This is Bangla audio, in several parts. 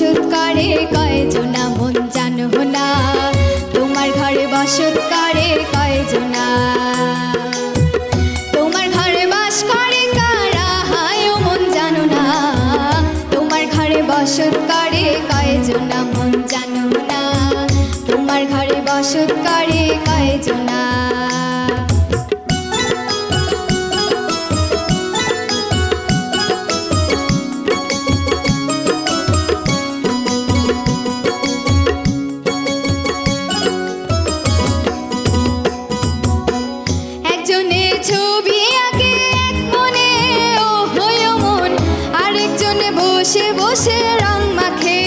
বসত করে মন জানো না তোমার ঘরে বসত করে কয়জনা? তোমার ঘরে বাস করে কারা? মন জানো না তোমার ঘরে মন জানো না তোমার ঘরে বসৎকারে বসে বসে রং মাখে।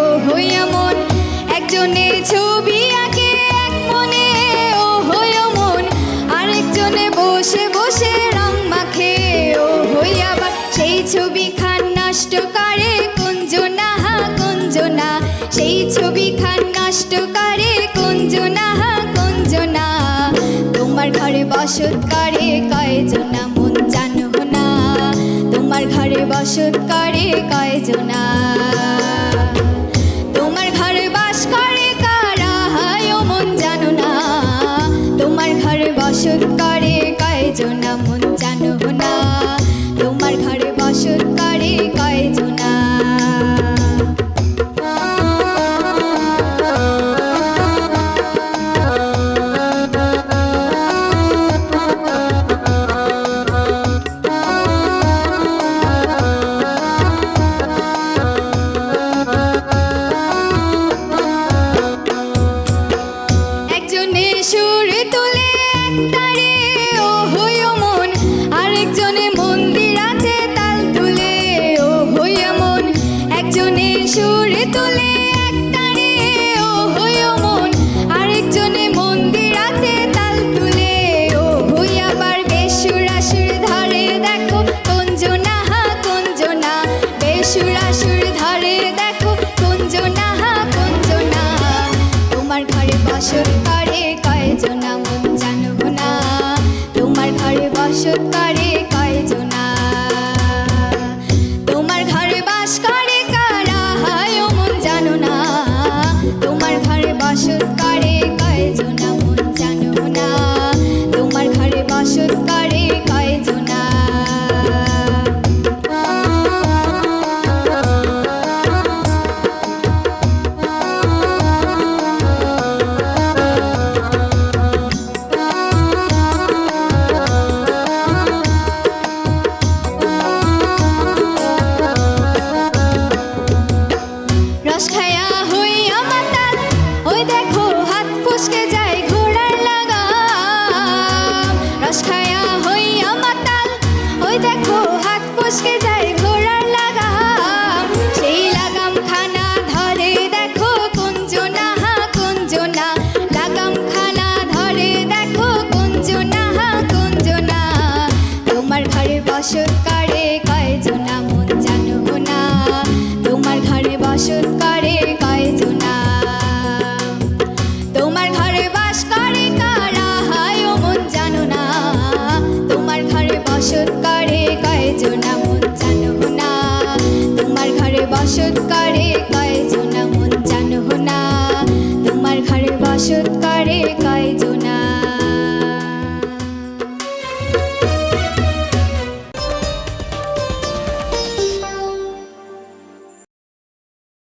ও হইয়া মন একজনের ছবি আঁকে, এক মনে। ও হইয়া মন আরেকজনে বসে বসে রং মাখে। ও হইয়া বা সেই ছবি খান নষ্ট করে, কুঞ্জনা, হা কুঞ্জনা। সেই ছবি খান নষ্ট করে, কুঞ্জনা, হা কুঞ্জনা। তোমার ঘরে বসত করে কয়জনা মন জানো। না তোমার ঘরে বসত করে কয়জনা? বেসুরাসুর ধরে দেখো হা তোমার ঘরে বসত করে মন না। তোমার ঘরে বসত করে তোমার ঘরে বাস করে কারা মন জানো না। তোমার ঘরে বসত করে মন জানো না। তোমার ঘরে বসত করে ওই দেখো, হাত ফসকে যায় ঘোড়ার লাগাম। রস খায়া হইয়া মাতাল ওই দেখো, হাত ফসকে যায় ঘোড়ার লাগাম। সেই লাগাম খানা ধরে দেখো, কুঞ্জনা হা কুঞ্জনা। লাগাম খানা ধরে দেখো, কুঞ্জনা হা কুঞ্জনা। তোমার ঘরে বসত বসত করে মন জানো না। তোমার ঘরে বাসত করে